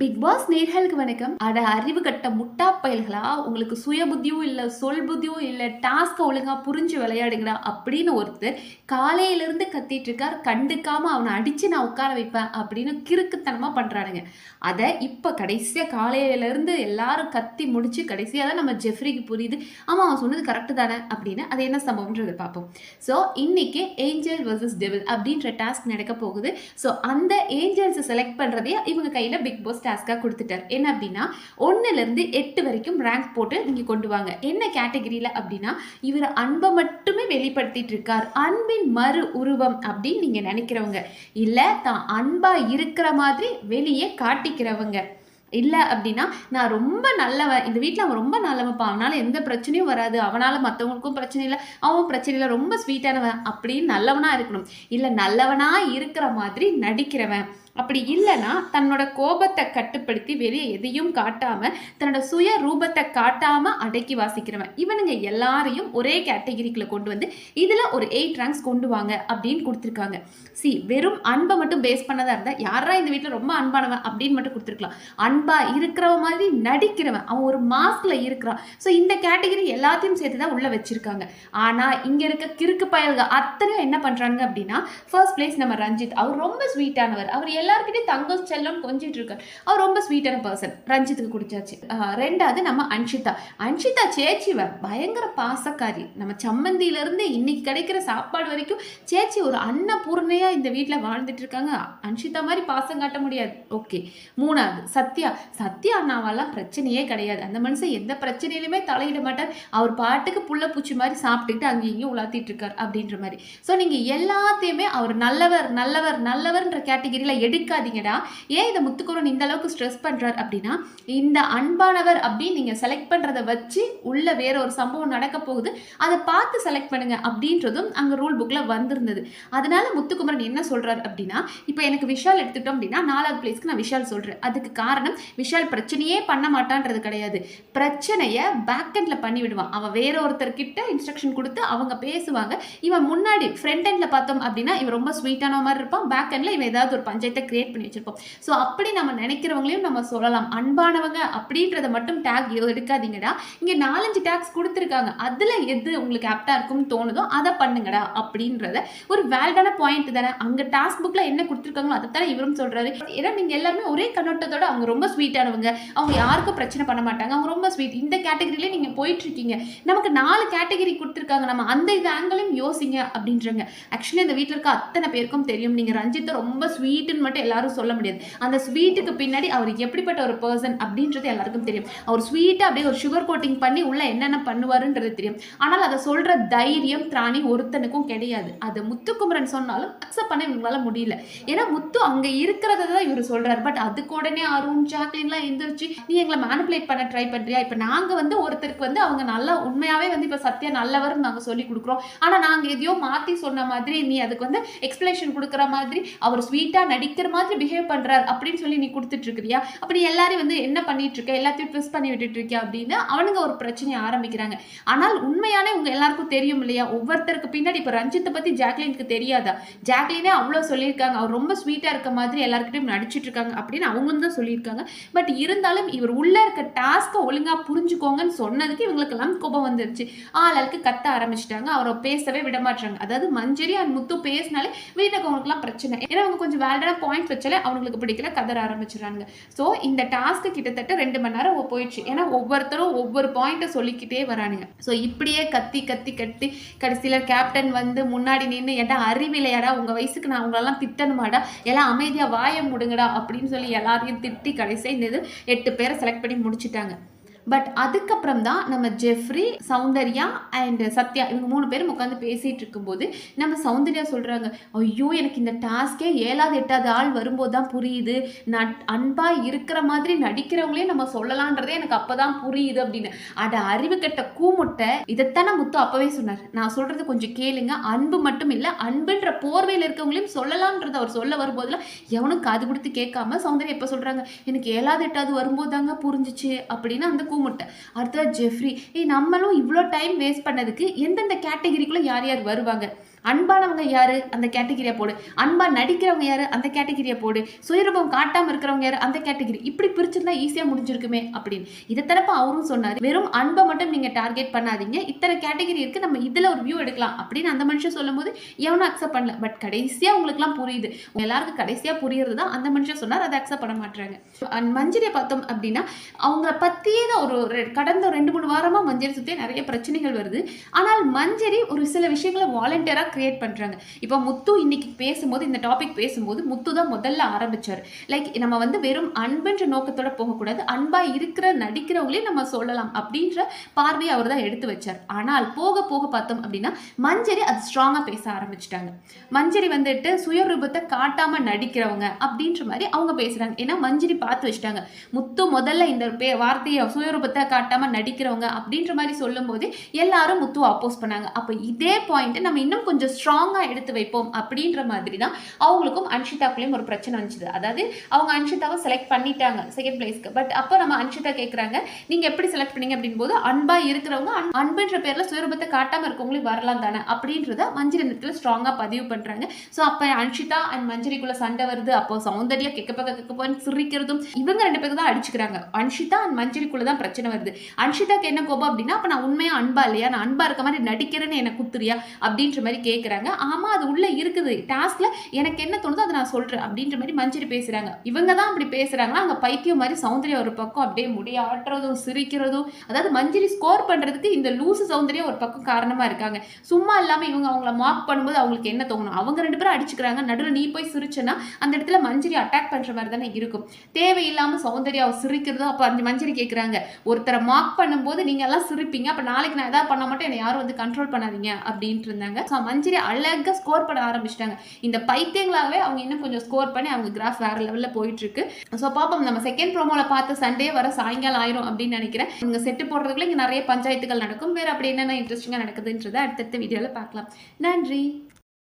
Big pass நேர்களுக்கு வணக்கம். அட அறிவு கட்ட முட்டா பயல்களா? உங்களுக்கு சுய புத்தியும் இல்லை சொல் புத்தியும் இல்லை டாஸ்க்கை ஒழுங்கா புரிஞ்சு விளையாடுங்கடா அப்படின்னு ஒருத்தர் காலையிலேருந்து கத்திட்டு இருக்கார் கண்டுக்காம அவனை அடிச்சு நான் உட்கார வைப்பேன் அப்படின்னு கிறுக்குத்தனமா பண்றானுங்க. அதை இப்போ கடைசியா காலையிலேருந்து எல்லாரும் கத்தி முடிச்சு கடைசியா தான் நம்ம ஜெஃப்ரிக்கு புரியுது. ஆமா அவன் சொன்னது கரெக்டு தானே அப்படின்னு அது என்ன சம்பவம்ன்றதை பார்ப்போம் ஸோ இன்னைக்கு ஏஞ்சல் வர்சஸ் டெவில் அப்படின்ற டாஸ்க் நடக்க போகுது. ஸோ அந்த ஏஞ்சல்ஸை செலக்ட் பண்ணுறதே இவங்க கையில் பிக் பாஸ் டாஸ்க்காக கொடுத்துட்டார். என்ன அப்படின்னா ஒன்றுலேருந்து எட்டு வரைக்கும் ரேங்க் போட்டு நீங்கள் கொண்டு வாங்க. என்ன கேட்டகரியில் அப்படின்னா இவர் அன்பை மட்டுமே வெளிப்படுத்திட்டு இருக்கார். அன்பின் மறு உருவம் அப்படின்னு நீங்கள் நினைக்கிறவங்க. இல்லை தான் அன்பாக இருக்கிற மாதிரி வெளியே காட்டிக்கிறவங்க. இல்லை அப்படின்னா நான் ரொம்ப நல்லவன் இந்த வீட்டில் அவன் ரொம்ப நல்லவன்ப்பா. அவனால் எந்த பிரச்சனையும் வராது. அவனால் மற்றவங்களுக்கும் பிரச்சனை இல்லை. அவன் பிரச்சனை இல்லை ரொம்ப ஸ்வீட்டானவன் அப்படின்னு நல்லவனாக இருக்கணும். இல்லை நல்லவனாக இருக்கிற மாதிரி நடிக்கிறவன். அப்படி இல்லைன்னா தன்னோட கோபத்தை கட்டுப்படுத்தி வெளியே எதையும் காட்டாமல் தன்னோட சுய ரூபத்தை காட்டாமல் அடக்கி வாசிக்கிறவன். இவனுங்க எல்லாரையும் ஒரே கேட்டகிரிக்குள்ள கொண்டு வந்து இதில் ஒரு எயிட் ரேங்க்ஸ் கொண்டு வாங்க அப்படின்னு கொடுத்துருக்காங்க. சி வெறும் அன்பை மட்டும் பேஸ் பண்ணதாக இருந்தால் யாரா இந்த வீட்டில் ரொம்ப அன்பானவன் அப்படின்னு மட்டும் கொடுத்துருக்கலாம். அன்பாக இருக்கிறவ மாதிரி நடிக்கிறவன் அவன் ஒரு மாஸ்கில் இருக்கிறான். ஸோ இந்த கேட்டகிரி எல்லாத்தையும் சேர்த்து தான் உள்ளே வச்சுருக்காங்க. ஆனால் இங்கே இருக்க கிறுக்கு பயல்கள் அத்தனையும் என்ன பண்ணுறாங்க அப்படின்னா ஃபர்ஸ்ட் பிளேஸ் நம்ம ரஞ்சித். அவர் ரொம்ப ஸ்வீட்டானவர் அவர் எல்லாருக்கிட்டையும் தங்கம் செல்லம் கொஞ்சிட்டு இருக்கார் அவர் ரொம்ப ஸ்வீட்டான பர்சன் ரஞ்சித்துக்கு குடிச்சாச்சு. ரெண்டாவது நம்ம அன்ஷிதா. அன்ஷிதா சேச்சிவ பயங்கர பாசக்காரி. நம்ம சம்மந்தியில இருந்து இன்னைக்கு கிடைக்கிற சாப்பாடு வரைக்கும் சேச்சி ஒரு அன்னபூர்ணையா இந்த வீட்டில் வாழ்ந்துட்டு இருக்காங்க அன்ஷிதா மாதிரி பாசம் காட்ட முடியாது. ஓகே. மூணாவது சத்யா. சத்யா அண்ணாவெல்லாம் பிரச்சனையே கிடையாது. அந்த மனுஷன் எந்த பிரச்சனையிலுமே தலையிட மாட்டார். அவர் பாட்டுக்கு புள்ள பூச்சி மாதிரி சாப்பிட்டுக்கிட்டு அங்கேயும் இங்கேயும் உலாத்திட்டு இருக்கார் அப்படின்ற மாதிரி. ஸோ நீங்கள் எல்லாத்தையுமே அவர் நல்லவர் நல்லவர் நல்லவர்ன்ற கேட்டகிரியில் எடுக்காதீங்கடா. ஏன் இதை முத்துக்குறன் இந்த அளவுக்கு ஸ்ட்ரெஸ் பண்ணுறார் அப்படின்னா இந்த அன்பானவர் அப்படின்னு நீங்கள் செலக்ட் பண்ணுறதை வச்சு உள்ள வேற ஒரு சம்பவம் நடக்க போகுது. அதை பார்த்து செலக்ட் பண்ணுங்க அப்படின்றதும் அங்கே ரூல் புக்கில் வந்திருந்தது. அதனால முத்துக்குமரன் என்ன சொல்கிறார் அப்படின்னா இப்போ எனக்கு விஷால் எடுத்துட்டோம் அப்படின்னா நாலாவது பிளேஸ்க்கு நான் விஷால் சொல்கிறேன் அதுக்கு காரணம் விஷால் பிரச்சனையே பண்ண மாட்டான்றது கிடையாது. பிரச்சனையை பேக் எண்டில் பண்ணி விடுவான். அவன் வேற ஒருத்தர்கிட்ட இன்ஸ்ட்ரக்ஷன் கொடுத்து அவங்க பேசுவாங்க. இவன் முன்னாடி ஃப்ரண்ட் எண்டில் பார்த்தோம் அப்படின்னா இவன் ரொம்ப ஸ்வீட்டான மாதிரி இருப்பான். பேக் எண்டில் இவன் ஏதாவது ஒரு பஞ்சாயத்து கிரியேட் பண்ணி வச்சிருப்போம். ஸோ அப்படி நம்ம நினைக்கிறவங்களையும் நம்ம சொல்லலாம். அன்பானவங்க அப்படின்றத மட்டும் டேக் எடுக்காதீங்கடா. இங்கே நாலஞ்சு டேக்ஸ் கொடுத்துருக்காங்க. அதில் எது உங்களுக்கு ஆப்டாக இருக்கும்னு தோணுதோ அதை பண்ணுங்கடா அப்படின்றத ஒரு வேல்டான பாயிண்ட் தானே. அங்கே டாஸ்க் புக்கில் என்ன கொடுத்துருக்காங்களோ அதை தானே இவரும் சொல்கிறாரு ஏன்னா நீங்கள் எல்லாருமே ஒரே கண்ணோட்டத்தோட அவங்க ரொம்ப ஸ்வீட்டானவங்க அவங்க யாருக்கும் பிரச்சனை பண்ண மாட்டாங்க. அவங்க ரொம்ப ஸ்வீட் இந்த கேட்டகரியிலே நீங்கள் போயிட்டுருக்கீங்க. நமக்கு நாலு கேட்டகரி கொடுத்துருக்காங்க. நம்ம அந்த இது ஆங்கிளையும் யோசிங்க அப்படின்றங்க. ஆக்சுவலி இந்த வீட்டில் இருக்க அத்தனை பேருக்கும் தெரியும். நீங்கள் ரஞ்சித்தை ரொம்ப ஸ்வீட்டுன்னு மட்டும் எல்லாரும் சொல்ல முடியாது. அந்த ஸ்வீட்டுக்கு பின்னாடி அவர் எப்படிப்பட்ட ஒரு பர்சன் அப்படின்றது எல்லாருக்கும் தெரியும். அவர் ஸ்வீட்டை அப்படியே ஒரு சுகர் கோட்டிங் பண்ணி உள்ள என்னென்ன பண்ணுவாருன்றது தெரியும். ஆனால் அதை சொல்கிற தைரியம் திராணி ஒருத்தனுக்கும் கிடையாது. அது முத்துக்குமரன் சொன்னாலும் அக்செப்ட் பண்ண இவங்களால முடியல. ஏன்னா முத்து அங்கே இருக்கிறத தான் இவர் சொல்கிறார் பட் அதுக்கு உடனே அருண் ஜாக்லின்லாம் எந்திரிச்சு நீ எங்களை மேனிப்புலேட் பண்ண ட்ரை பண்ணுறியா இப்போ நாங்கள் வந்து ஒருத்தருக்கு வந்து அவங்க நல்லா உண்மையாகவே வந்து இப்போ சத்யா நல்லவர்னு நாங்கள் சொல்லி கொடுக்குறோம். ஆனால் நாங்கள் எதையோ மாற்றி சொன்ன மாதிரி நீ அதுக்கு வந்து எக்ஸ்பிளேஷன் கொடுக்குற மாதிரி அவர் ஸ்வீட்டாக நடிக்கிற மாதிரி பிஹேவ் பண்ணுறார் அப்படின்னு சொல்லி நீ கொடுத்துட்டு இருக்கிறியா அப்படி எல்லாரையும் வந்து என்ன பண்ணிட்டு இருக்க எல்லாத்தையும் ட்விஸ்ட் பண்ணி விட்டுட்டு இருக்கியா அப்படின்னு அவனுங்க ஒரு பிரச்சனையை ஆரம்பிக்கிறாங்க. ஆனால் உண்மையானே உங்க எல்லாருக்கும் தெரியும் இல்லையா? ஒவ்வொருத்தருக்கு பின்னாடி இப்போ ரஞ்சித்தை பத்தி ஜாக்லினுக்கு தெரியாதா? ஜாக்லினே அவ்வளோ சொல்லியிருக்காங்க. அவர் ரொம்ப ஸ்வீட்டா இருக்க மாதிரி எல்லாருக்கிட்டையும் நடிச்சிட்டு இருக்காங்க அப்படின்னு அவங்களும் தான் சொல்லியிருக்காங்க. பட் இருந்தாலும் இவர் உள்ள இருக்க டாஸ்க்கை ஒழுங்கா புரிஞ்சுக்கோங்கன்னு சொன்னதுக்கு இவங்களுக்கெல்லாம் கோபம் வந்துருச்சு. ஆளாளுக்கு கத்த ஆரம்பிச்சிட்டாங்க. அவரை பேசவே விட மாட்டாங்க அதாவது மஞ்சரி அண்ட் முத்து பேசினாலே வீட்டுக்கு அவங்களுக்குலாம் பிரச்சனை. ஏன்னா அவங்க கொஞ்சம் வேல்டாக பாயிண்ட்ஸ் வச்சாலே அவங்களுக்கு பிடிக்கல கதற ஆரம்பிச்சிடுறாங்க ஸோ இந்த டாஸ்க்கு கிட்டத்தட்ட ரெண்டு மணி நேரம் போயிடுச்சு. ஏன்னா ஒவ்வொருத்தரும் ஒவ்வொரு பாயிண்ட்டை சொல்லிக்கிட்டே வரானுங்க. ஸோ இப்படியே கத்தி கத்தி கத்தி கடைசியில் கேப்டன் வந்து முன்னாடி நின்று ஏன்டா அறிவிலையாடா உங்கள் வயசுக்கு நான் உங்களெல்லாம் திட்டணுமாடா? எல்லாம் அமைதியாக வாய முடுங்கடா? அப்படின்னு சொல்லி எல்லாரையும் திட்டி கடைசியாக இந்த இது எட்டு பேரை செலக்ட் பண்ணி முடிச்சிட்டாங்க. பட் அதுக்கப்புறம் தான் நம்ம ஜெஃப்ரி சௌந்தர்யா அண்ட் சத்யா இவங்க மூணு பேரும் உட்காந்து பேசிகிட்டு இருக்கும்போது நம்ம சௌந்தர்யா சொல்கிறாங்க ஐயோ எனக்கு இந்த டாஸ்க்கே ஏழாவது எட்டாவது ஆள் வரும்போது தான் புரியுது. நட் அன்பாக இருக்கிற மாதிரி நடிக்கிறவங்களே நம்ம சொல்லலான்றதே எனக்கு அப்போ தான் புரியுது அப்படின்னு. அட அறிவு கட்ட கூமுட்டை. இதைத்தானே முத்து அப்போவே சொன்னார். நான் சொல்கிறது கொஞ்சம் கேளுங்க. அன்பு மட்டும் இல்லை அன்புன்ற போர்வையில் இருக்கவங்களையும் சொல்லலான்றதை அவர் சொல்ல வரும்போதெல்லாம் எவனும் காது கொடுத்து கேட்காம சௌந்தர்யா எப்போ சொல்கிறாங்க எனக்கு ஏழாவது எட்டாவது வரும்போது தாங்க புரிஞ்சிச்சு அப்படின்னு அந்த கூமுட்டை அடுத்தது ஜெஃப்ரி. ஏய் நம்மளும் இவ்வளோ டைம் வேஸ்ட் பண்ணதுக்கு எந்தெந்த கேட்டகரிக்குள்ளே யார் யார் வருவாங்க? அன்பானவங்க யாரு? அந்த கேட்டகிரியை போடு. அன்பா நடிக்கிறவங்க யாரு? அந்த கேட்டகிரியை போடு. சுயரூபம் காட்டாம இருக்கிறவங்க யாரு? அந்த கேட்டகிரி இப்படி பிரிச்சிருந்தா ஈஸியா முடிஞ்சிருக்குமே அப்படின்னு. இதை தரப்ப அவரும் சொன்னாரு வெறும் அன்பை மட்டும் நீங்க டார்கெட் பண்ணாதீங்க. இத்தனை கேட்டகிரி இருக்கு. நம்ம இதுல ஒரு வியூ எடுக்கலாம். அப்படின்னு அந்த மனுஷன் சொல்லும்போது எவனும் அக்செப்ட் பண்ணல. பட் கடைசியா உங்களுக்குலாம் புரியுது. எல்லாருக்கும் கடைசியா புரியுறது தான் அந்த மனுஷன் சொன்னார். அதை அக்செப்ட் பண்ண மாட்டாங்க அண்ட் மஞ்சரியை பார்த்தோம் அப்படின்னா அவங்கள பத்தியே தான் ஒரு ரெ- கடந்த ரெண்டு மூணு வாரமா மஞ்சரி சுத்தி நிறைய பிரச்சனைகள் வருது. ஆனால் மஞ்சரி ஒரு சில விஷயங்களை வாலண்டியரா கிரியேட் பண்றாங்க. இப்போ முத்து இன்னைக்கு பேசும்போது இந்த டாபிக் பேசும்போது முத்து தான் முதல்ல ஆரம்பித்தார் லைக் நம்ம வந்து வெறும் அன்புன்ற நோக்கத்தோட போகக்கூடாது. அன்பாக இருக்கிற நடிக்கிறவங்களே நம்ம சொல்லலாம் அப்படின்ற பார்வையை அவர் தான் எடுத்து வச்சார். ஆனால் போக போக பார்த்தோம் அப்படின்னா மஞ்சரி அது ஸ்ட்ராங்காக பேச ஆரம்பிச்சிட்டாங்க. மஞ்சரி வந்துட்டு சுயரூபத்தை காட்டாமல் நடிக்கிறவங்க அப்படின்ற மாதிரி அவங்க பேசுறாங்க. ஏன்னா மஞ்சரி பார்த்து வச்சுட்டாங்க. முத்து முதல்ல இந்த பே வார்த்தையை சுயரூபத்தை காட்டாமல் நடிக்கிறவங்க அப்படின்ற மாதிரி சொல்லும்போது எல்லாரும் முத்துவை அப்போஸ் பண்ணாங்க. அப்போ இதே பாயிண்ட்டை நம்ம இன்னும் கொஞ்சம் கொஞ்சம் ஸ்ட்ராங்காக எடுத்து வைப்போம் அப்படின்ற மாதிரி தான் அவங்களுக்கும் அன்ஷிதாக்குள்ளேயும் ஒரு பிரச்சனை வந்துச்சு. அதாவது அவங்க அன்ஷிதாவை செலக்ட் பண்ணிட்டாங்க செகண்ட் பிளேஸ்க்கு பட் அப்போ நம்ம அன்ஷிதா கேட்குறாங்க நீங்கள் எப்படி செலக்ட் பண்ணீங்க? அப்படின் போது இருக்கிறவங்க அன்- அன்புன்ற பேரில் சுயரூபத்தை காட்டாமல் இருக்கவங்களும் வரலாம் தானே அப்படின்றத மஞ்சள் நிறத்தில் ஸ்ட்ராங்காக பதிவு பண்ணுறாங்க ஸோ அப்போ அன்ஷிதா அண்ட் மஞ்சரிக்குள்ள சண்டை வருது. அப்போ சௌந்தர்யா கெக்கப்ப போன்னு சிரிக்கிறதும் இவங்க ரெண்டு பேருக்கு தான் அடிச்சுக்கிறாங்க. அன்ஷிதா அண்ட் மஞ்சரிக்குள்ள தான் பிரச்சனை வருது. அன்ஷிதாக்கு என்ன கோபம் அப்படின்னா அப்போ நான் உண்மையாக அன்பா இல்லையா? நான் அன்பா இருக்க மாதிரி நடிக்கிறேன்னு என்ன குத்துறியா அப்படின்ற மாதிரி கேட்குறாங்க ஆமாம் அது உள்ளே இருக்குது. டாஸ்கில் எனக்கு என்ன தோணுதோ அதை நான் சொல்கிறேன் அப்படின்ற மாதிரி மஞ்சரி பேசுகிறாங்க இவங்க தான் அப்படி பேசுகிறாங்கன்னா அங்கே பைத்தியம் மாதிரி சௌந்தர்யா ஒரு பக்கம் அப்படியே முடியாட்டுறதும் சிரிக்கிறதும் அதாவது மஞ்சரி ஸ்கோர் பண்ணுறதுக்கு இந்த லூசு சௌந்தர்யம் ஒரு பக்கம் காரணமாக இருக்காங்க. சும்மா இல்லாமல் இவங்க அவங்கள மார்க் பண்ணும்போது அவங்களுக்கு என்ன தோணும்? அவங்க ரெண்டு பேரும் அடிச்சுக்கிறாங்க. நடுவில் நீ போய் சிரிச்சேன்னா அந்த இடத்துல மஞ்சரி அட்டாக் பண்ணுற மாதிரி தானே இருக்கும். தேவையில்லாமல் சௌந்தர்யாவை சிரிக்கிறதும் அப்போ அந்த மஞ்சரி கேட்குறாங்க ஒருத்தரை மார்க் பண்ணும்போது நீங்கள் எல்லாம் சிரிப்பீங்க. அப்போ நாளைக்கு நான் எதாவது பண்ண மாட்டேன். என்னை யாரும் வந்து கண்ட்ரோல் பண்ணாதீங்க. அப்படின்ட்டு இருந்தாங்க. ஸோ மஞ்சரி அழகாக ஸ்கோர் பண்ண ஆரம்பிச்சிட்டாங்க. இந்த பைத்தியங்களாகவே அவங்க இன்னும் கொஞ்சம் ஸ்கோர் பண்ணி அவங்க கிராஃப் வேற லெவலில் போயிட்டுருக்கு. ஸோ பாப்போம். நம்ம செகண்ட் ப்ரோமோவில் பார்த்து சண்டே வர சாயங்காலம் ஆயிரும் அப்படின்னு நினைக்கிறேன். இங்கே செட்டு போடுறதுக்குள்ள இங்கே நிறைய பஞ்சாயத்துகள் நடக்கும். வேறு அப்படி என்னென்ன இன்ட்ரெஸ்டிங்காக நடக்குதுன்றதை அடுத்தடுத்த வீடியோவில் பார்க்கலாம். நன்றி.